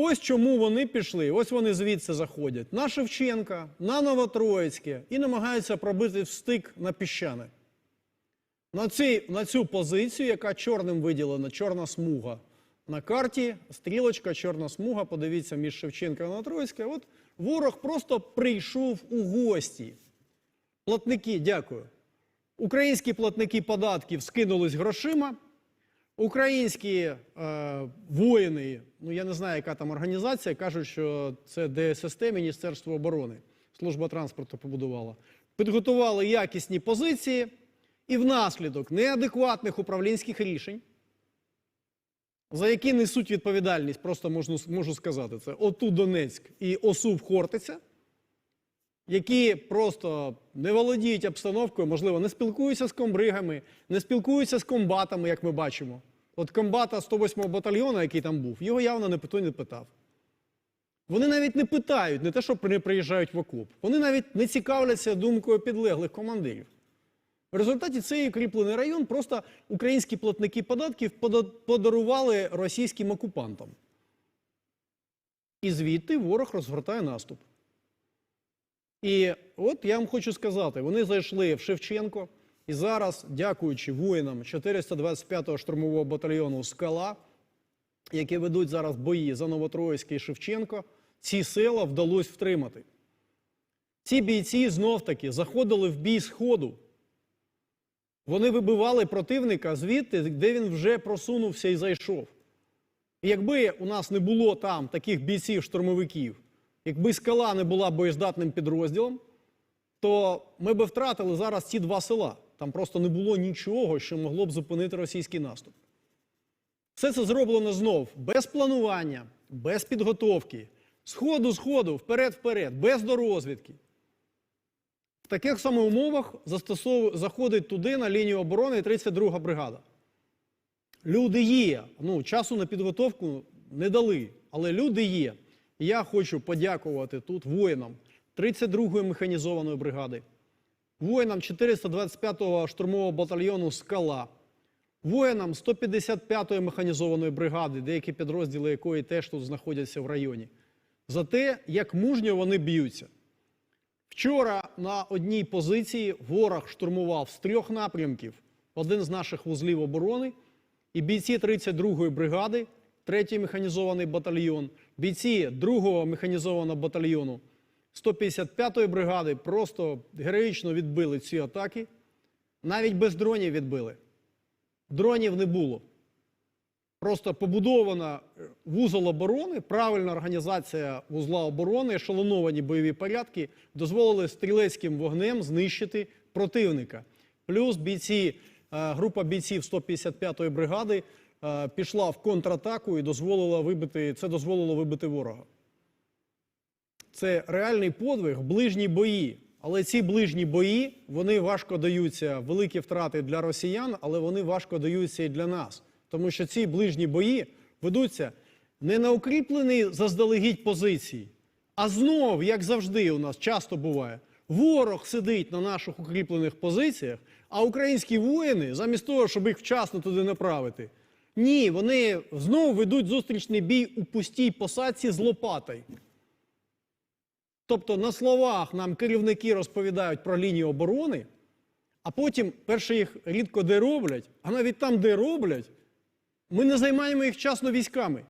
Ось чому вони пішли. Ось вони звідси заходять на Шевченка, на Новотроїцьке і намагаються пробити встик на піщане. На, цій, на цю позицію, яка чорним виділена, чорна смуга. На карті стрілочка, чорна смуга. Подивіться між Шевченка і Новотроїцьке. От ворог просто прийшов у гості. Платники, дякую. Українські платники податків скинулись грошима. Українські е, воїни, ну я не знаю, яка там організація, кажуть, що це ДССТ, Міністерство оборони, служба транспорту побудувала. Підготували якісні позиції, і внаслідок неадекватних управлінських рішень, за які несуть відповідальність, просто можу, можу сказати це, ОТУ Донецьк і ОСУВ Хортиця, які просто не володіють обстановкою, можливо, не спілкуються з комбригами, не спілкуються з комбатами, як ми бачимо. От комбата 108-го батальйону, який там був, його явно ніхто не питав. Вони навіть не питають, не те, що не приїжджають в окоп. Вони навіть не цікавляться думкою підлеглих командирів. В результаті цей укріплений район просто українські платники податків подарували російським окупантам. І звідти ворог розгортає наступ. І от я вам хочу сказати: вони зайшли в Шевченко, і зараз, дякуючи воїнам 425-го штурмового батальйону Скала, які ведуть зараз бої за Новотроїцьке і Шевченко, ці села вдалося втримати. Ці бійці знов-таки заходили в бій з ходу. Вони вибивали противника звідти, де він вже просунувся і зайшов. І якби у нас не було там таких бійців-штурмовиків, якби скала не була боєздатним підрозділом, то ми би втратили зараз ці два села. Там просто не було нічого, що могло б зупинити російський наступ. Все це зроблено знов без планування, без підготовки, з ходу з ходу, вперед-вперед, без дорозвідки. В таких самих умовах застосов... заходить туди на лінію оборони 32 бригада. Люди є. Ну, часу на підготовку не дали, але люди є. Я хочу подякувати тут воїнам 32-ї механізованої бригади, воїнам 425-го штурмового батальйону Скала, воїнам 155-ї механізованої бригади, деякі підрозділи якої теж тут знаходяться в районі, за те, як мужньо вони б'ються. Вчора на одній позиції ворог штурмував з трьох напрямків. Один з наших вузлів оборони, і бійці 32-ї бригади, 3-й механізований батальйон, бійці 2-го механізованого батальйону 155-ї бригади просто героїчно відбили ці атаки. Навіть без дронів відбили. Дронів не було. Просто побудована е, вузол оборони, правильна організація вузла оборони, ешелоновані бойові порядки дозволили стрілецьким вогнем знищити противника. Плюс бійці, е, група бійців 155-ї бригади е, пішла в контратаку і дозволила вибити, це дозволило вибити ворога. Це реальний подвиг, ближні бої. Але ці ближні бої вони важко даються, великі втрати для росіян, але вони важко даються і для нас. Тому що ці ближні бої ведуться не на укріплені заздалегідь позиції, а знов, як завжди, у нас часто буває, ворог сидить на наших укріплених позиціях, а українські воїни, замість того, щоб їх вчасно туди направити, ні, вони знову ведуть зустрічний бій у пустій посадці з лопатою. Тобто на словах нам керівники розповідають про лінію оборони, а потім перше їх рідко де роблять, а навіть там, де роблять, ми не займаємо їх часно військами.